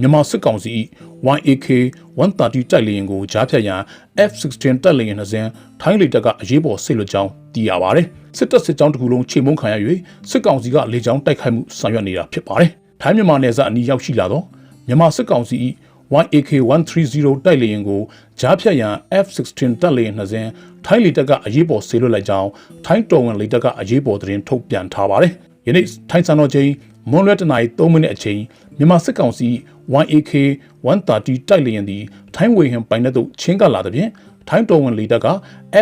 မြန်မာစစ်ကောင်စီ၏ YAK 130တိုက်လေယာဉ်ကိုကြားဖြတ်ရန် F16 တိုက်လေယာဉ်နှစ်စင်းထိုင်းလေတပ်ကအရေးပေါ်ဆစ်လွတ်ကြောင်းသိရပါတယ်။စစ်တပ်စစ်ကြောင်းတစ်ခုလုံးချိန်မုံခံရ၍စစ်ကောင်စီကလေကြောင်းတိုက်ခိုက်မှုဆောင်ရွက်နေတာဖြစ်ပါတယ်။ထိုင်းမြန်မာနယ်စပ်အနီးရောက်ရှိလာသောမြန်မာစစ်ကောင်စီ၏ YAK 130တိုက်လေယာဉ်ကိုကြားဖြတ်ရန် F16 တိုက်လေယာဉ်နှစ်စင်းထိုင်းလေတပ်ကအရေးပေါ်ဆေလွတ်လိုက်ကြောင်းထိုင်းတော်ဝင်လေတပ်ကအရေးပေါ်သတင်းထုတ်ပြန်ထားပါတယ်။ ယနေ့ထိုင်းစံတော်ချိန်မွန်လွဲတနာရီ3မိနစ်အချိန်မြန်မာစစ်ကောင်စီ YAK 130တိုက်လေယာဉ်သည်ထိုင်းဝေဟင်ပိုင်နက်သို့ချင်းကပ်လာသဖြင့်ထိုင်းတော်ဝင်လေတပ်က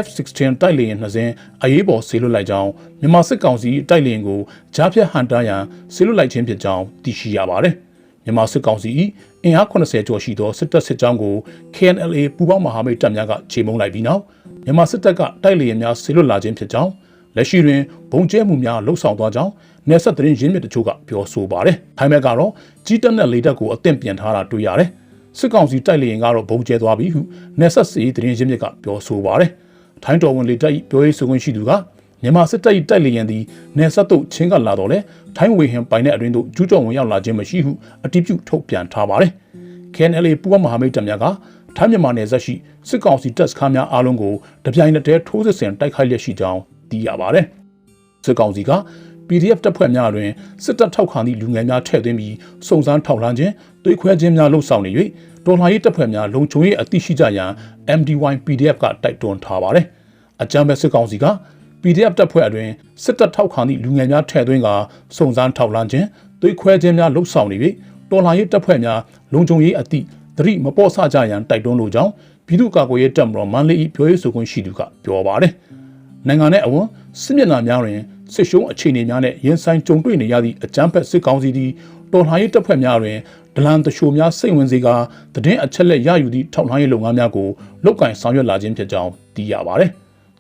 F16 တိုက်လေယာဉ်နှစ်စင်းအရေးပေါ်ဆေလွတ်လိုက်ကြောင်းမြန်မာစစ်ကောင်စီတိုက်လေယာဉ်ကိုကြားဖြတ်ဟန်တာရန်ဆေလွတ်လိုက်ခြင်းဖြစ်ကြောင်းသိရှိရပါတယ်။မြန်မာစစ်ကောင်စီ၏အင်အား80ကျော်ရှိသောစစ်တပ်စစ်ကြောင်းကို KNLA ပူးပေါင်းမဟာမိတ်တပ်များကခြေမုံလိုက်ပြီးနောက်မြန်မာစစ်တပ်ကတိုက်လေယာဉ်များဆေလွတ်လာခြင်းဖြစ်ကြောင်းလက်ရှိတွင်ဘုံကျဲမှုများလှုပ်ဆောင်သွားကြောင်း နယ်ဆက်သတင်းရင်းမြစ်တချို့ကပြောဆိုပါတယ်။ထိုင်းဘက်ကတော့ကြီးတက်တဲ့လေတပ်ကိုအသင့်ပြန်ထားတာတွေ့ရတယ်။စစ်ကောင်စီတိုက်လေယာဉ်ကတော့ဘုံကျဲသွားပြီဟုနယ်ဆက်စီသတင်းရင်းမြစ်ကပြောဆိုပါတယ်။ထိုင်းတော်ဝင်လေတပ်၏ပြောရေးဆိုခွင့်ရှိသူကမြန်မာစစ်တပ်၏တိုက်လေယာဉ်သည်နယ်ဆက်သို့ချင်းကပ်လာတော့လေထိုင်းဝေဟင်ပိုင်တဲ့အတွင်းသို့ကျူးကျော်ဝင်ရောက်လာခြင်းမရှိဟုအတည်ပြုထုတ်ပြန်ထားပါတယ်။ KNLA ပူးပေါင်းမဟာမိတ်တပ်များကထိုင်းမြန်မာနယ်စပ်ရှိစစ်ကောင်စီတပ်စခန်းများအားလုံးကိုတပြိုင်နက်တည်းထိုးစစ်ဆင်တိုက်ခိုက်လျက်ရှိကြောင်းသိရပါတယ်။စစ်ကောင်စီက PDF တပ်ဖွဲ့များတွင်စစ်တပ်ထောက်ခံသည့်လူငယ်များထည့်သွင်းပြီးစုံစမ်းထောက်လှမ်းခြင်းတွေးခွဲခြင်းများလှုပ်ဆောင်နေ၍တော်လှန်ရေးတပ်ဖွဲ့များလုံခြုံရေးအသိရှိကြရန် MDY PDF ကတိုက်တွန်းထားပါတယ်။အကြမ်းဖက်စစ်ကောင်စီက PDF တပ်ဖွဲ့အတွင်စစ်တပ်ထောက်ခံသည့်လူငယ်များထည့်သွင်းကစုံစမ်းထောက်လှမ်းခြင်းတွေးခွဲခြင်းများလှုပ်ဆောင်နေ၍တော်လှန်ရေးတပ်ဖွဲ့များလုံခြုံရေးအသိသတိမပေါ့ဆကြရန်တိုက်တွန်းလိုကြောင်းပြည်သူ့ကာကွယ်ရေးတပ်မတော်မန္တလေး၏ပြောရေးဆိုခွင့်ရှိသူကပြောပါတယ်။နိုင်ငံနဲ့အဝန်စစ်မျက်နှာများတွင် စစ်ရှုံးအခြေအနေများနဲ့ရင်ဆိုင်ကြုံတွေ့နေရသည့်အကြမ်းဖက်စစ်ကောင်စီသည်တော်လှန်ရေးတပ်ဖွဲ့များတွင်ဒလန်တရှိုများစိတ်ဝင်စေကာတည်င်းအချက်လက်ရယူသည့်ထောက်လှမ်းရေးလုပ်ငန်းများကိုလုတ်ကင်ဆောင်ရွက်လာခြင်းဖြစ်ကြောင်းသိရပါသည်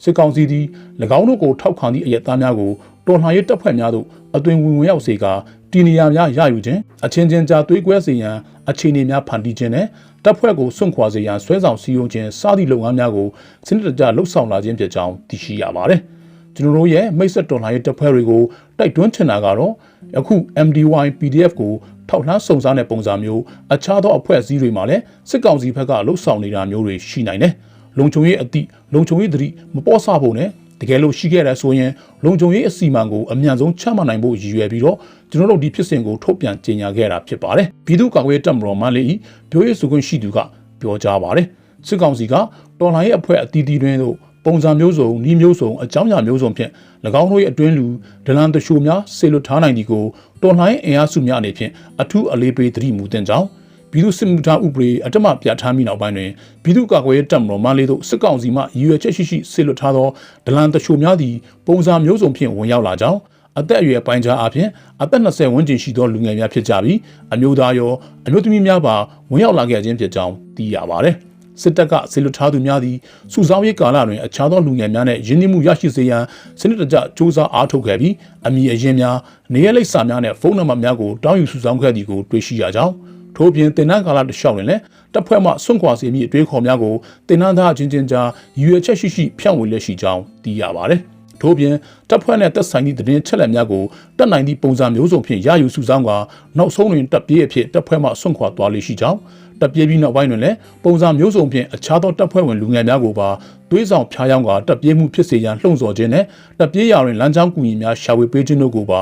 စစ်ကောင်စီသည်၎င်းတို့ကိုထောက်ခံသည့်အရက်သားများကိုတော်လှန်ရေးတပ်ဖွဲ့များသို့အသွင်ဝင်ဝင်ရောက်စေကာတီနေယာများရယူခြင်းအချင်းချင်းကြားသွေးကွဲစေရန်အခြေအနေများဖန်တီးခြင်းနဲ့တပ်ဖွဲ့ကိုစွန့်ခွာစေရန်ဆွဲဆောင်စည်းရုံးခြင်းစသည့်လုပ်ငန်းများကိုစနစ်တကျလှုပ်ဆောင်လာခြင်းဖြစ်ကြောင်းသိရှိရပါတယ်။ ကျွန်တော်တို့ရဲ့မိတ်ဆက်တော်လှန်ရေးတပ်ဖွဲ့တွေကိုတိုက်တွန်းချင်တာကတော့အခု MDY PDF ကိုထောက်လှမ်းစုံစမ်းတဲ့ပုံစံမျိုးအခြားသောအဖွဲ့အစည်းတွေမှာလည်းစစ်ကောင်စီဘက်ကလှုပ်ဆောင်နေတာမျိုးတွေရှိနိုင်တယ်။လုံခြုံရေးအသည့်လုံခြုံရေးသတိမပေါ်ဆဖို့နဲ့တကယ်လို့ရှိခဲ့ရဆိုရင်လုံခြုံရေးအစီအမံကိုအမြန်ဆုံးချမှတ်နိုင်ဖို့ရည်ရွယ်ပြီးတော့ကျွန်တော်တို့ဒီဖြစ်စဉ်ကိုထုတ်ပြန်ကြေညာခဲ့တာဖြစ်ပါတယ်။ပြည်သူ့ကာကွယ်ရေးတပ်မတော်မှလည်းပြောရေးဆိုခွင့်ရှိသူကပြောကြားပါတယ်။စစ်ကောင်စီကတော်လှန်ရေးအဖွဲ့အသီးသီးတွင်တို့ ပုံစံမျိုးစုံဤမျိုးစုံအကြောင်းအရာမျိုးစုံဖြင့်၎င်းတို့၏အတွင်းလူဒလန်တရှိုများဆေလွတ်ထားနိုင်သည်ကိုတော်လှန်ရေးအင်အားစုများအနေဖြင့်အထူးအလေးပေးသတိမူတင်ကြောင်းပြည်သူစစ်မှုထမ်းဥပဒေအတ္တမပြဋ္ဌာန်းပြီးနောက်ပိုင်းတွင်ပြည်သူ့ကာကွယ်ရေးတပ်မတော်မှလေးတို့စစ်ကောင်စီမှရည်ရွယ်ချက်ရှိရှိဆေလွတ်ထားသောဒလန်တရှိုများသည်ပုံစံမျိုးစုံဖြင့်ဝင်ရောက်လာကြောင်းအသက်အရွယ်ပိုင်းခြားအပြင်အသက်20ဝန်းကျင်ရှိသောလူငယ်များဖြစ်ကြပြီးအမျိုးသားရောအမျိုးသမီးများပါဝင်ရောက်လာခဲ့ခြင်းဖြစ်ကြောင်းသိရပါတယ်။ စစ်တပ်ကဆေလွတ်ထားသူများသည်စုဆောင်းရေးကာလတွင်အခြားသောလူငယ်များနှင့်ရင်းနှီးမှုရရှိစေရန်စနစ်တကျစ조사အားထုတ်ခဲ့ပြီးအမည်အရင်းများနေရလိပ်စာများနှင့်ဖုန်းနံပါတ်များကိုတောင်းယူစုဆောင်းခဲ့သည်ကိုတွေ့ရှိရကြောင်းထို့ပြင်တင်နန်းကာလတစ်လျှောက်တွင်လည်းတပ်ဖွဲ့မှစွန့်ခွာစေမည့်အတွေးခေါ်များကိုတင်နန်းသားချင်းချင်းကြားရည်ရွယ်ချက်ရှိရှိဖြန့်ဝေလက်ရှိကြောင်းသိရပါသည်။ထို့ပြင်တပ်ဖွဲ့နဲ့သက်ဆိုင်သည့်သတင်းချက်လက်များကိုတက်နိုင်သည့်ပုံစံမျိုးစုံဖြင့်ရယူစုဆောင်းကနောက်ဆုံးတွင်တပ်ပြေးအဖြစ်တပ်ဖွဲ့မှဆွန့်ခွာသွားလေရှိကြောင်း တပ်ပြေးပြီးနောက်ပိုင်းတွင်လည်းပုံစံမျိုးစုံဖြင့်အခြားသောတပ်ဖွဲ့ဝင်လူငယ်များကိုပါသွေးဆောင်ဖျားယောင်းကတပ်ပြေးမှုဖြစ်စေရန်လှုံ့ဆော်ခြင်းနဲ့တပ်ပြေးရာတွင်လမ်းကြောင်းကူညီများရှာဝေပေးခြင်းတို့ကိုပါ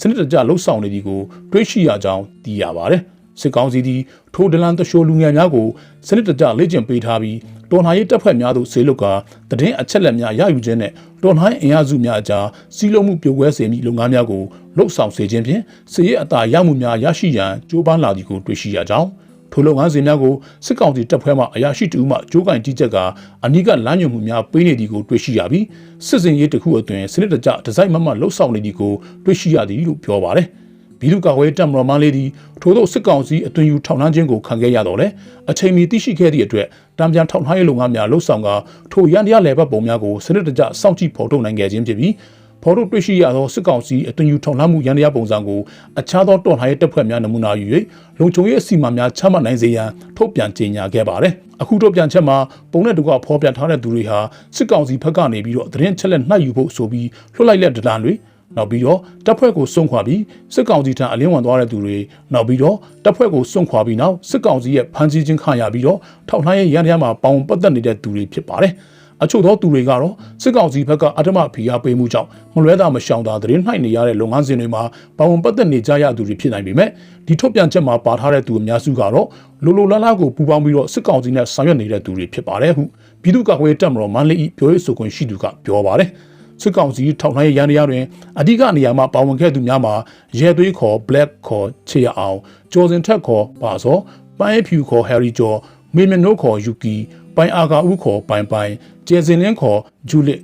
စနစ်တကျလှုပ်ဆောင်နေသည်ကိုတွေးရှိရကြောင်းသိရပါသည်စစ်ကောင်စီသည်ထိုဒလန်တရှိုလူငယ်များကိုစနစ်တကျလေ့ကျင့်ပေးထားပြီးတော်လှန်ရေးတပ်ဖွဲ့များသို့ဆေးလွတ်ကာတည်င်းအချက်လက်များရယူခြင်းနဲ့တော်လှန်အင်အားစုများအကြားစီးလုံးမှုပြိုကွဲစေမည့်လုပ်ငန်းများကိုလှုပ်ဆောင်စေခြင်းဖြင့်စစ်ရေးအသာရမှုများရရှိရန်ကြိုးပမ်းလာသည်ကိုတွေ့ရှိရကြောင်း ထိုလုပ်ငန်းစဉ်များကိုစစ်ကောင်စီတပ်ဖွဲ့မှအရာရှိတူမှကြိုးကင်တိကျက်ကအနိကလမ်းညွှန်မှုများပေးနေသည်ကိုတွေ့ရှိရပြီးစစ်စင်ရေးတစ်ခုအတွင်စနစ်တကျဒီဇိုင်းမမလှုပ်ဆောင်နေသည်ကိုတွေ့ရှိရသည်လို့ပြောပါတယ်။ပြည်သူ့ကာကွယ်ရေးတပ်မတော်မှလေးသည်ထို့သောစစ်ကောင်စီအသွင်ယူထောက်လှမ်းခြင်းကိုခံခဲ့ရတော့လေအချိန်မီသိရှိခဲ့သည့်အတွက်တံပြန်ထောက်လှမ်းရေးလုပ်ငန်းများလှုပ်ဆောင်ကထိုရန်တရားလည်ပတ်ပုံများကိုစနစ်တကျစောင့်ကြည့်ဖော်ထုတ်နိုင်ခဲ့ခြင်းဖြစ်ပြီး ဖော်ထုတ်တွေ့ရှိရသောစစ်ကောင်စီအသွင်ယူထောက်လှမ်းမှုရန်တရားပုံစံကိုအခြားသောတော်လှန်ရေးတပ်ဖွဲ့များနမူနာယူ၍လုံခြုံရေးအစီအမံများချမှတ်နိုင်စေရန်ထုတ်ပြန်ကြေညာခဲ့ပါတယ်အခုထုတ်ပြန်ချက်မှာပုံနဲ့တကွဖော်ပြထားတဲ့သူတွေဟာစစ်ကောင်စီဘက်ကနေပြီးတော့သတင်းချက်လက်နှိုက်ယူဖို့ဆိုပြီးလွှတ်လိုက်တဲ့ဒလန်တွေနောက်ပြီးတော့တပ်ဖွဲ့ကိုစွန့်ခွာပြီးစစ်ကောင်စီထံအလင်းဝင်သွားတဲ့သူတွေနောက်ပြီးတော့တပ်ဖွဲ့ကိုစွန့်ခွာပြီးနောက်စစ်ကောင်စီရဲ့ဖမ်းဆီးခြင်းခံရပြီးတော့ထောက်လှမ်းရေးရန်တရားမှာပေါင်ပတ်သက်နေတဲ့သူတွေဖြစ်ပါတယ် အချို့သောသူတွေကတော့စစ်ကောင်စီဘက်ကအထမဖီအားပေးမှုကြောင့်မလွဲတာမရှောင်တာသတင်းနှိုက်နေရတဲ့လုပ်ငန်းစဉ်တွေမှာပါဝင်ပတ်သက်နေကြရသူတွေဖြစ်နိုင်ပေမဲ့ဒီထုတ်ပြန်ချက်မှာပါထားတဲ့သူအများစုကတော့လိုလိုလားလားကိုပူပေါင်းပြီးတော့စစ်ကောင်စီနဲ့ဆောင်ရွက်နေတဲ့သူတွေဖြစ်ပါတယ်ဟုပြည်သူ့ကာကွယ်ရေးတပ်မတော်မန္တလေးပြောရေးဆိုခွင့်ရှိသူကပြောပါတယ်စစ်ကောင်စီထောက်လှမ်းရေးရန်တရားတွင်အဓိကနေရာမှာပါဝင်ခဲ့သူများမှာရဲသွေးခေါ် Black ခေါ်ချေရအောင်ကျော်စင်ထက်ခေါ်ပါစောပန်းဖြူခေါ် Harry ကျော်မေမနိုခေါ် Yuki ပိုင်အာကာဦးခေါ်ပိုင်ပိုင်ကျဲစင်လင်းခေါ်ဂျူလစ်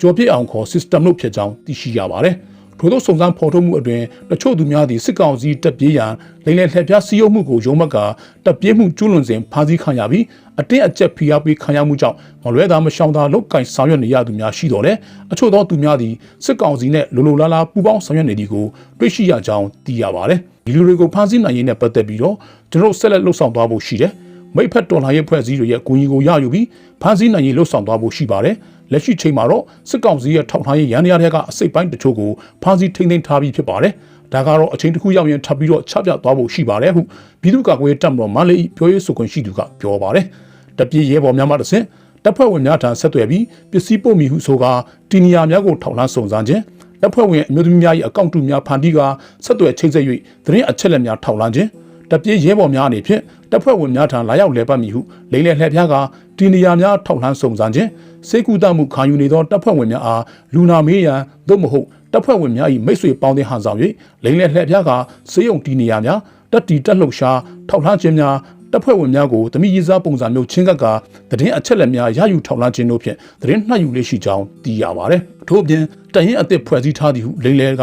ကျော်ပြစ်အောင်ခေါ် system တို့ဖြစ်ကြောင်းသိရှိရပါတယ်ထို့သောစုံစမ်းဖော်ထုတ်မှုအတွင်တချို့သူများသည်စစ်ကောင်စီတပ်ပြေးရန်လိမ့်လည်လှည့်ဖျားစီးရုံမှုကိုရုံးမကတပ်ပြေးမှုကျူးလွန်စဉ်ဖမ်းဆီးခံရပြီးအတင်းအကျပ်ဖိအားပေးခံရမှုကြောင့်မလွဲသာမရှောင်သာလုတ်ကင်ဆောင်ရွက်နေရသူများရှိတော်လဲအချို့သောသူများသည်စစ်ကောင်စီနဲ့လိုလိုလားလားပူးပေါင်းဆောင်ရွက်နေသည်ကိုတွေ့ရှိရကြောင်းသိရပါတယ်ဒီလူတွေကိုဖမ်းဆီးနိုင်ရေးနဲ့ပတ်သက်ပြီးတော့ကျွန်တော်ဆက်လက်လှုပ်ဆောင်သွားဖို့ရှိတယ် မိဖက်တော်လှန်ရေးဖွဲ့စည်းတွေရဲ့အကူအညီကိုရယူပြီးဖမ်းဆီးနိုင်ရေးလှုပ်ဆောင်သွားဖို့ရှိပါတယ်။လက်ရှိချိန်မှာတော့စစ်ကောင်စီရဲ့ထောက်လှမ်းရေးရန်ရတဲ့ကအစိတ်ပိုင်းတချို့ကိုဖမ်းဆီးထိန်းသိမ်းထားပြီးဖြစ်ပါတယ်။ဒါကတော့အချိန်တစ်ခုရောက်ရင်ထပ်ပြီးတော့ချပြသွားဖို့ရှိပါတယ်ဟုပြည်သူ့ကာကွယ်ရေးတပ်မတော်မန္တလေးပြောရေးဆိုခွင့်ရှိသူကပြောပါတယ်။တပြည့်ရဲဘော်များမှတစ်ဆင့်တပ်ဖွဲ့ဝင်များထံဆက်သွယ်ပြီးပစ္စည်းပို့မိဟုဆိုကာတီနီယာများကိုထောက်လှမ်းစုံစမ်းခြင်းတပ်ဖွဲ့ဝင်အမျိုးသမီးများ၏အကောင့်တူများဖန်တီးကာဆက်သွယ်ချိတ်ဆက်၍သတင်းအချက်အလက်များထောက်လှမ်းခြင်း တပြေးရဲဘော်များအနေဖြင့်တပ်ဖွဲ့ဝင်များထံလာရောက်လဲပတ်မည်ဟုလိမ့်လည်လှည့်ဖျားကဒီနေရာများထောက်လှမ်းစုံစမ်းခြင်းစေကူတမှုခံယူနေသောတပ်ဖွဲ့ဝင်များအားလူနာမေးရန်သို့မဟုတ်တပ်ဖွဲ့ဝင်များ၏မိတ်ဆွေပေါင်းတဲ့ဟန်ဆောင်၍လိမ့်လည်လှည့်ဖျားကစေယုံဒီနေရာများတက်တီတက်လှုပ်ရှားထောက်လှမ်းခြင်းများတပ်ဖွဲ့ဝင်များကိုတမိရေးစားပုံစံမျိုးချင်းကပ်ကသတင်းအချက်လက်များရယူထောက်လှမ်းခြင်းတို့ဖြင့်သတင်းနှံ့ယူလေးရှိကြောင်းသိရပါတယ်။ထို့အပြင်တရင်အသစ်ဖွဲ့စည်းထားသည်ဟုလိမ့်လဲက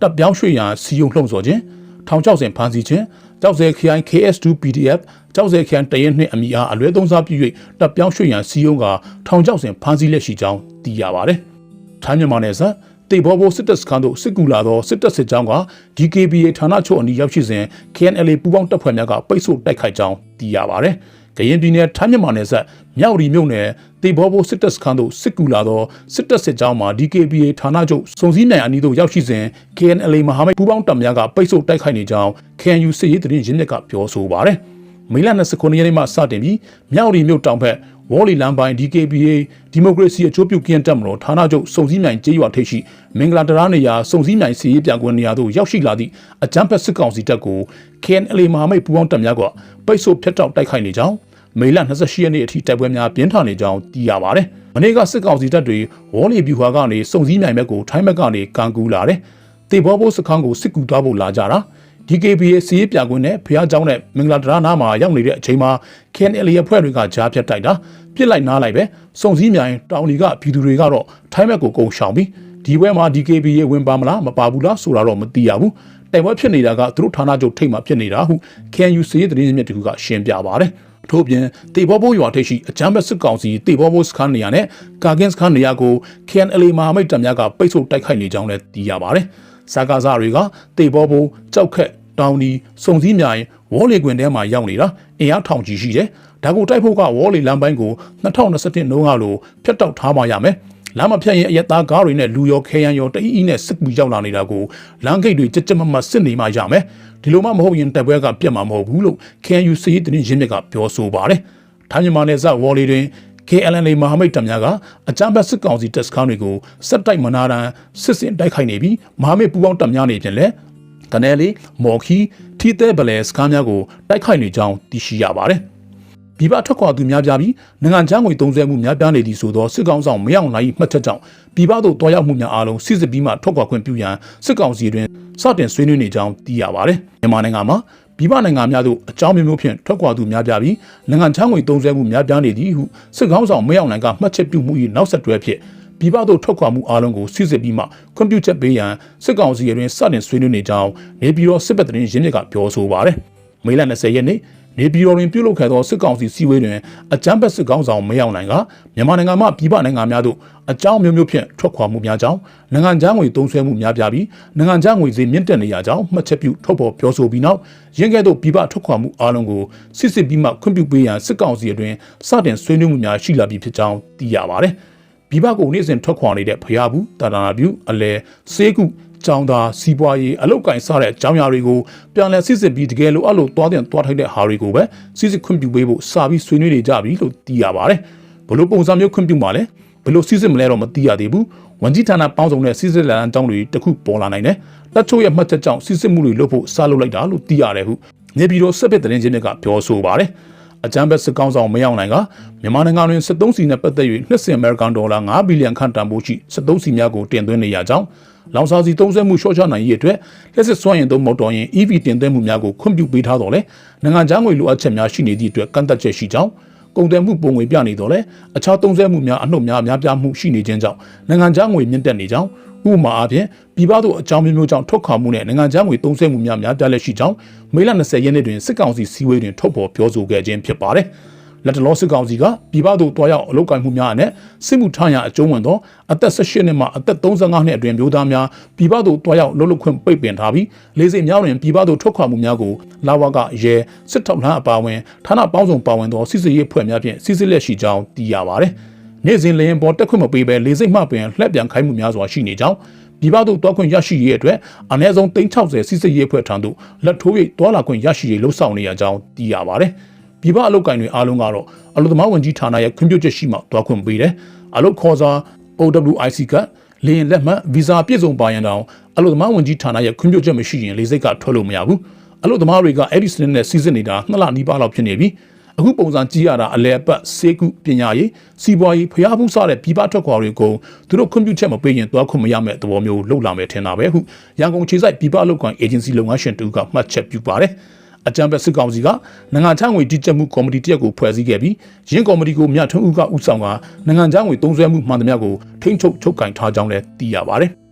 တပ်ပြောင်းရွှေ့ရန်စီယုံလှုံ့ဆော်ခြင်းထောင်ချောက်စဉ်ဖမ်းဆီးခြင်း ကြောက်စဲခရိုင် KS2 PDF ကြောက်စဲခရိုင်တရင်နှင့်အမိအားအလွဲသုံးစားပြု၍တပ်ပြောင်းရွှေ့ရန်စီယုံကထောင်ချောက်စဉ်ဖမ်းဆီးလက်ရှိကြောင်းသိရပါတယ်။ထိုင်းမြန်မာနယ်စပ်တေဘောဘောစစ်တပ်စခန်းတို့စစ်ကူလာသောစစ်တပ်စစ်ကြောင်းက DKBA ဌာနချုပ်အနီးရောက်ရှိစဉ် KNLA ပူးပေါင်းတပ်ဖွဲ့များကပိတ်ဆို့တိုက်ခိုက်ကြောင်းသိရပါတယ်။ ကရင်ပြည်နယ်ထိုင်းမြန်မာနယ်စပ်မြောက်ရီမြို့နယ်တေဘောဘောစစ်တပ်စခန်းတို့စစ်ကူလာသောစစ်တပ်စစ်ကြောင်းမှာ DKBA ဌာနချုပ်စုံစည်းနိုင်အနီးသို့ရောက်ရှိစဉ် KNLA မဟာမိတ်ပူးပေါင်းတပ်များကပိတ်ဆို့တိုက်ခိုက်နေကြောင်း KNU စစ်ရေးသတင်းရင်းမြစ်ကပြောဆိုပါတယ်။မေလ29ရက်နေ့မှစတင်ပြီးမြောက်ရီမြို့တောင်ဘက် ဝေါ်လီလန်ပိုင်း DKBA ဒီမိုကရေစီအကျိုးပြုကင်းတက်မလို့ဌာနချုပ်စုံစည်းမြိုင်ကျေးရွာထိပ်ရှိမင်္ဂလာတရာနေရာစုံစည်းမြိုင်စီရေးပြကွင်းနေရာသို့ရောက်ရှိလာသည့်အကြမ်းဖက်စစ်ကောင်စီတပ်ကို KNLA မဟာမိတ်ပူးပေါင်းတပ်များကပိတ်ဆို့ဖျက်တောက်တိုက်ခိုက်နေကြောင်းမေလ28ရက်နေ့အထိတိုက်ပွဲများပြင်းထန်နေကြောင်းသိရပါတယ်။မနေ့ကစစ်ကောင်စီတပ်တွေဝေါ်လီဗျူဟာကနေစုံစည်းမြိုင်ဘက်ကိုထိုင်းဘက်ကနေကန်ကူလာတယ်။တေဘောဘိုးစခန်းကိုစစ်ကူသွားဖို့လာကြတာ။ DKBA စီးရေးပြကွင်းနဲ့ဖျားเจ้าနဲ့မင်္ဂလာတရာနာမှာရောက်နေတဲ့အချိန်မှာ KNL အဖွဲ့တွေကကြားဖြတ်တိုက်တာပြစ်လိုက်နားလိုက်ပဲစုံစည်းမြိုင်တောင်ဒီကပြည်သူတွေကတော့ထိုင်းဘက်ကိုကုံရှောင်ပြီးဒီဘက်မှာ DKBA ဝင်ပါမလားမပါဘူးလားဆိုတာတော့မသိရဘူးတိုက်ပွဲဖြစ်နေတာကသူတို့ဌာနချုပ်ထိတ်မှဖြစ်နေတာဟု KNU စီးရေးသတင်းမြစ်တူကရှင်းပြပါတယ်ထို့ပြင်တေဘောဘိုးရွာထိပ်ရှိအကြမ်းဖက်စစ်ကောင်စီတေဘောဘိုးစခန်းနေရာနဲ့ကာကင်းစခန်းနေရာကို KNLA မဟာမိတ်တပ်များကပိတ်ဆို့တိုက်ခိုက်နေကြောင်းလည်းသိရပါတယ်။ စကားစားတွေကတေဘောဘိုးကြောက်ခက်တောင်ဒီစုံစည်းမြိုင်ဝေါ်လီကွင်ထဲမှာရောက်နေတာအင်အားထောင်ကြီးရှိတယ်။ဒါကိုတိုက်ဖို့ကဝေါ်လီလမ်းပိုင်းကို2021နှုန်းကလိုဖျက်တောက်ထားမှရမယ်။လမ်းမဖြတ်ရင်အရက်သားကားတွေနဲ့လူရောခဲယမ်းရောတအီးအီးနဲ့စစ်ကူရောက်လာနေတာကိုလမ်းဂိတ်တွေကြက်ကြက်မမစစ်နေမှရမယ်။ဒီလိုမှမဟုတ်ရင်တိုက်ပွဲကပြတ်မှာမဟုတ်ဘူးလို့ KNU စီးတင်းရင်းမြစ်ကပြောဆိုပါတယ်။ထိုင်းမြန်မာနယ်စပ်ဝေါ်လီတွင် KLNA မဟာမိတ်တပ်များကအကြမ်းဖက်စစ်ကောင်စီတပ်စခန်းတွေကိုစက်တိုက်မနာတမ်းစစ်စင်တိုက်ခိုက်နေပြီးမဟာမိတ်ပူးပေါင်းတပ်များနေပြင်လဲတနယ်လီမော်ခီထီတဲဘလဲစကားများကိုတိုက်ခိုက်နေကြောင်းသိရှိရပါတယ်။ပြည်ပထွက်ခွာသူများပြားပြီးနိုင်ငံခြားငွေသုံးစွဲမှုများပြားနေသည်ဆိုသောစစ်ကောင်ဆောင်မရောက်နိုင်မှတ်ချက်ကြောင့်ပြည်ပသို့တွားရောက်မှုများအားလုံးစစ်စစ်ပြီးမှထွက်ခွာခွင့်ပြုရန်စစ်ကောင်စီတွင်စတင်ဆွေးနွေးနေကြောင်းသိရပါတယ်။မြန်မာနိုင်ငံမှာ ပြည်ပနိုင်ငံများသို့အကြောင်းမျိုးမျိုးဖြင့်ထွက်ခွာသူများပြားပြီးနိုင်ငံခြားငွေသုံးစွဲမှုများပြားနေသည်ဟုစစ်ကောင်ဆောင်မရောက်နိုင်ကမှတ်ချက်ပြုမှု၏နောက်ဆက်တွဲဖြင့်ပြည်ပသို့ထွက်ခွာမှုအလုံးကိုစစ်စစ်ပြီးမှခွင့်ပြုချက်ပေးရန်စစ်ကောင်စီရဲ့တွင်စတင်ဆွေးနွေးနေကြောင်းနေပြည်တော်စစ်ဘက်သတင်းရင်းမြစ်ကပြောဆိုပါတယ်။မေလ20ရက်နေ့ နေပြည်တော်တွင်ပြုလုပ်ခဲ့သောစစ်ကောင်စီစည်းဝေးတွင်အကြမ်းဖက်စစ်ကောင်ဆောင်မရောက်နိုင်ကမြန်မာနိုင်ငံမှပြည်ပနိုင်ငံများသို့အကြောင်းမျိုးမျိုးဖြင့်ထွက်ခွာမှုများကြောင်းနိုင်ငံခြားငွေသုံးစွဲမှုများပြားပြီးနိုင်ငံခြားငွေဈေးမြင့်တက်နေရကြောင်းမှတ်ချက်ပြုထုတ်ဖော်ပြောဆိုပြီးနောက်ရင်းကဲ့သို့ပြည်ပထွက်ခွာမှုအလုံးကိုစစ်စစ်ပြီးမှခွင့်ပြုပေးရန်စစ်ကောင်စီအတွင်းစတင်ဆွေးနွေးမှုများရှိလာပြီဖြစ်ကြောင်းသိရပါတယ်။ ပြည်ပကိုနေ့စဉ်ထွက်ခွာနေတဲ့ဖျားဘူးတာတာနာပြူအလဲစေးကုကျောင်းသားစီးပွားရေးအလုတ်ကင်စားတဲ့အကြောင်းအရာတွေကိုပြန်လည်စစ်စစ်ပြီးတကယ်လို့အဲ့လိုသွားတဲ့သွားထိုက်တဲ့ဟာတွေကိုပဲစစ်စစ်ခွင့်ပြုပေးဖို့စာပြီးဆွေးနွေးနေကြပြီလို့သိရပါတယ်ဘလို့ပုံစံမျိုးခွင့်ပြုမှလဲဘလို့စစ်စစ်မလဲတော့မသိရသေးဘူးဝန်ကြီးဌာနပေါင်းစုံတဲ့စစ်စစ်လန်အကြောင်းတွေတခုပေါ်လာနိုင်တယ်လက်ချို့ရဲ့မှတ်ချက်ကြောင့်စစ်စစ်မှုတွေလုပ်ဖို့စာလုပ်လိုက်တာလို့သိရတယ်ဟုနေပြည်တော်စစ်ဘက်သတင်းချင်းတွေကပြောဆိုပါတယ် အကြမ်းဖက်စစ်ကောင်ဆောင်မရောက်နိုင်ကမြန်မာနိုင်ငံတွင်73စီနဲ့ပတ်သက်၍နှစ်စဉ်အမေရိကန်ဒေါ်လာ9ဘီလီယံခန့်တန်ဖိုးရှိ73စီများကိုတင်သွင်းနေရကြောင်းလောင်စာစီသုံးစွဲမှုရှော့ချနိုင်ရေးအတွက်လက်စစ်စွမ်းရင်သုံးမော်တော်ယာဉ် EV တင်သွင်းမှုများကိုခွင့်ပြုပေးထားတော်လဲနိုင်ငံခြားငွေလိုအပ်ချက်များရှိနေသည့်အတွက်ကန့်သက်ချက်ရှိကြောင်းကုန်သွယ်မှုပုံငွေပြနေတော့လဲအခြားသုံးစွဲမှုများအနှုတ်များများပြားမှုရှိနေခြင်းကြောင့်နိုင်ငံခြားငွေမြင့်တက်နေကြောင်း ဥပမာအားဖြင့်ပြည်ပသို့အကြောင်းမျိုးမျိုးကြောင့်ထုတ်ခေါမှုနဲ့နိုင်ငံခြားငွေသုံးစွဲမှုများများပြားလက်ရှိကြောင်းမေလ20ရက်နေ့တွင်စစ်ကောင်စီစည်းဝေးတွင်ထုတ်ဖော်ပြောဆိုခဲ့ခြင်းဖြစ်ပါတယ်။လက်တလောစစ်ကောင်စီကပြည်ပသို့တွားရောက်အလုပ်ကိုင်မှုများအနက်စစ်မှုထမ်းရအကျုံးဝင်သောအသက်18နှစ်မှအသက်35နှစ်အတွင်းမျိုးသားများပြည်ပသို့တွားရောက်လုပ်လုပ်ခွင့်ပိတ်ပင်ထားပြီးလေးစိတ်များတွင်ပြည်ပသို့ထွက်ခွာမှုများကိုလာဝကရဲစစ်ထောက်လှမ်းအပါအဝင်ဌာနပေါင်းစုံပါဝင်သောစစ်စစ်ရေးဖွဲ့များဖြင့်စစ်စစ်လက်ရှိကြောင်းသိရပါသည် နေ့စဉ်လျင်ပေါ်တက်ခွင့်မပေးဘဲလေးစိတ်မှပင်လှက်ပြန်ခိုင်းမှုများစွာရှိနေကြောင်းပြည်ပသို့တွားခွင့်ရရှိရေးအတွက်အနည်းဆုံး360စစ်စစ်ရေးဖွဲ့ထံသို့လက်ထိုး၍တွားလာခွင့်ရရှိရေးလှုံ့ဆော်နေရကြောင်းသိရပါတယ်။ပြည်ပအလုပ်ကိုင်တွေအားလုံးကတော့အလုပ်သမားဝန်ကြီးဌာနရဲ့ခွင့်ပြုချက်ရှိမှတွားခွင့်ပေးတယ်။အလုပ်ခေါ်စာ OWIC ကလင်းလက်မှတ်ဗီဇာပြည့်စုံပါရင်တောင်အလုပ်သမားဝန်ကြီးဌာနရဲ့ခွင့်ပြုချက်မရှိရင်လေစိတ်ကထွက်လို့မရဘူး။အလုပ်သမားတွေကအဲ့ဒီစနစ်နဲ့စီစစ်နေတာနှစ်လနီးပါးလောက်ဖြစ်နေပြီ။ အခုပုံစံကြည့်ရတာအလဲအပတ်စေကုပညာရေးစီးပွားရေးဖျားဖူးစတဲ့ပြည်ပထွက်ခွာတွေကိုသူတို့ခွင့်ပြုချက်မပေးရင်တွားခွင့်မရမယ့်သဘောမျိုးလှုပ်လာမယ်ထင်တာပဲဟုရန်ကုန်ခြေဆိုင်ပြည်ပအလုပ်ကွန်အေဂျင်စီလုပ်ငန်းရှင်တူကမှတ်ချက်ပြုပါတယ်။အကြံပေးစစ်ကောင်စီကနိုင်ငံခြားငွေကြီးကြပ်မှုကော်မတီတရက်ကိုဖွဲ့စည်းခဲ့ပြီးရင်းကော်မတီကိုမြထွန်းဦးကဦးဆောင်ကနိုင်ငံခြားငွေသုံးစွဲမှုမှန်သမျှကိုထိန်းချုပ်ချုပ်ကင်ထားကြောင်းလည်းသိရပါတယ်။